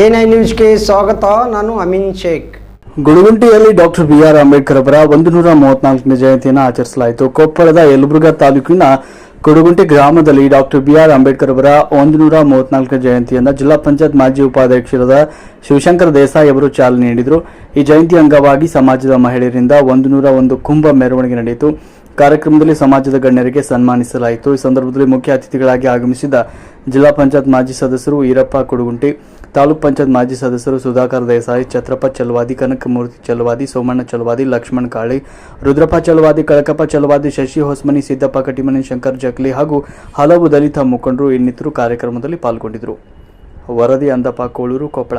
A ನ್ಯೂಸ್ಗೆ ಸ್ವಾಗತ, ನಾನು ಅಮೀನ್ ಶೇಖ್. ಗುಡುಗುಂಟಿಯಲ್ಲಿ ಡಾಕ್ಟರ್ ಬಿ ಆರ್ ಅಂಬೇಡ್ಕರ್ ಅವರ ಒಂದು ನೂರ ಮೂವತ್ನಾಲ್ಕನೇ ಜಯಂತಿಯನ್ನು ಆಚರಿಸಲಾಯಿತು. ಕೊಪ್ಪಳದ ಯಲಬುರ್ಗಾ ತಾಲೂಕಿನ ಕುಡುಗುಂಟಿ ಗ್ರಾಮದಲ್ಲಿ ಡಾಕ್ಟರ್ ಬಿ ಆರ್ ಅಂಬೇಡ್ಕರ್ ಅವರ ಒಂದು ನೂರ ಮೂವತ್ನಾಲ್ಕನೇ ಜಯಂತಿಯನ್ನು ಜಿಲ್ಲಾ ಪಂಚಾಯತ್ ಮಾಜಿ ಉಪಾಧ್ಯಕ್ಷರಾದ ಶಿವಶಂಕರ್ ದೇಸಾಯಿ ಅವರು ಚಾಲನೆ ನೀಡಿದರು. ಈ ಜಯಂತಿ ಅಂಗವಾಗಿ ಸಮಾಜದ ಮಹಿಳೆಯರಿಂದ ಒಂದು ನೂರ ಒಂದು ಕುಂಭ ಮೆರವಣಿಗೆ ನಡೆಯಿತು. ಕಾರ್ಯಕ್ರಮದಲ್ಲಿ ಸಮಾಜದ ಗಣ್ಯರಿಗೆ ಸನ್ಮಾನಿಸಲಾಯಿತು. ಈ ಸಂದರ್ಭದಲ್ಲಿ ಮುಖ್ಯ ಅತಿಥಿಗಳಾಗಿ ಆಗಮಿಸಿದ ಜಿಲ್ಲಾ ಪಂಚಾಯತ್ ಮಾಜಿ ಸದಸ್ಯರು ಈರಪ್ಪ ಕುಡುಗುಂಟಿ, ತಾಲೂಕ್ ಪಂಚಾಯತ್ ಮಾಜಿ ಸದಸ್ಯರು ಸುಧಾಕರ್ ದೇಸಾಯಿ, ಛತ್ರಪ್ಪ ಚಲವಾದಿ, ಕನಕಮೂರ್ತಿ ಚಲವಾದಿ, ಸೋಮಣ್ಣ ಚಲವಾದಿ, ಲಕ್ಷ್ಮಣ್ ಕಾಳಿ, ರುದ್ರಪ್ಪ ಚಲವಾದಿ, ಕಳಕಪ್ಪ ಚಲವಾದಿ, ಶಶಿ ಹೊಸ್ಮನಿ, ಸಿದ್ದಪ್ಪ ಕಟಿಮನಿ ಶಂಕರ್ ಜಕ್ಲಿ ಹಾಗೂ ಹಲವು ದಲಿತ ಮುಖಂಡರು ಇನ್ನಿತರು ಕಾರ್ಯಕ್ರಮದಲ್ಲಿ ಪಾಲ್ಗೊಂಡಿದ್ದರು. ವರದಿ ಅಂದಪ್ಪ, ಕೋಳೂರು, ಕೊಪ್ಪಳ.